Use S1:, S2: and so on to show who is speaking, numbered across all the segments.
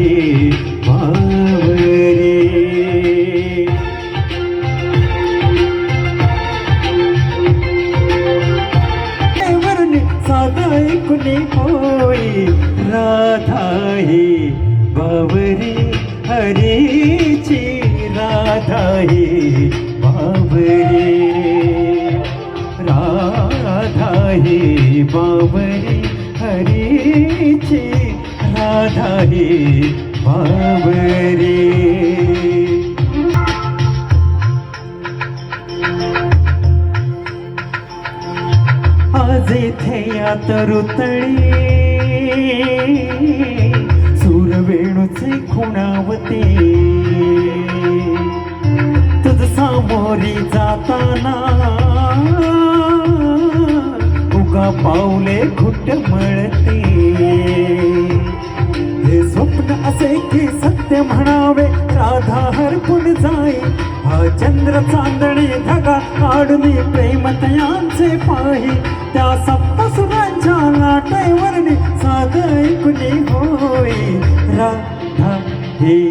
S1: ही बावरी वरून साधा ऐकुनी होई राधा ही बावरी हरीची राधा ही बावरी. राधा ही बावरी हरीची राधा ही बावरी आज इथे या तरुतळी सूरवेणूचे खुणावते। तुझ सामोरी जाताना उगा पाऊले घुट मळते। स्वप्न असे की सत्य म्हणावे राधा हरपून जाई. हा चंद्र चांदणी धगा आडली प्रेमतयांचे पाही. त्या सप्तसुरांच्या लाटेवरणी साध ऐकुनी होई. राधा ही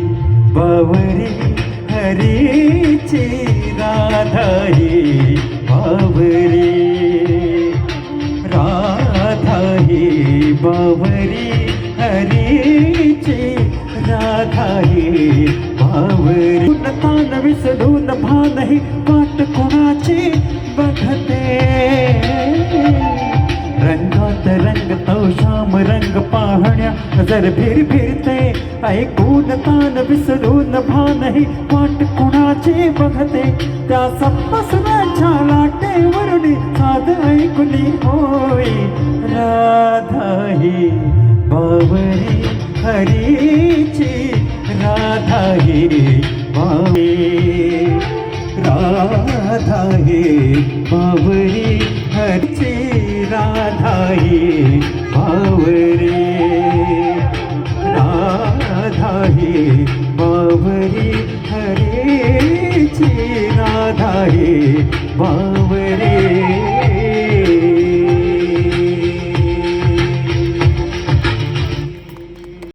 S1: बावरी हरीची राधा ही बावरी. राधा ही बावरी हरी राधा भावरी बावरी तान विसरून भानही पाठ कोणाचे बघते. रंगात रंग तो श्याम रंग पाहण्या नजर फिर फिरते. ऐकून तान विसरून भानही पाठ कोणाचे बघते. त्या सप्पसुराच्या लाटेवरुणी साध ऐकुनी होई राधाही बावरी हरी. राधा ही बावरी राधा ही बावरी हरची राधा ही बावरी राधा ही बावरी हरीची राधा ही बावरी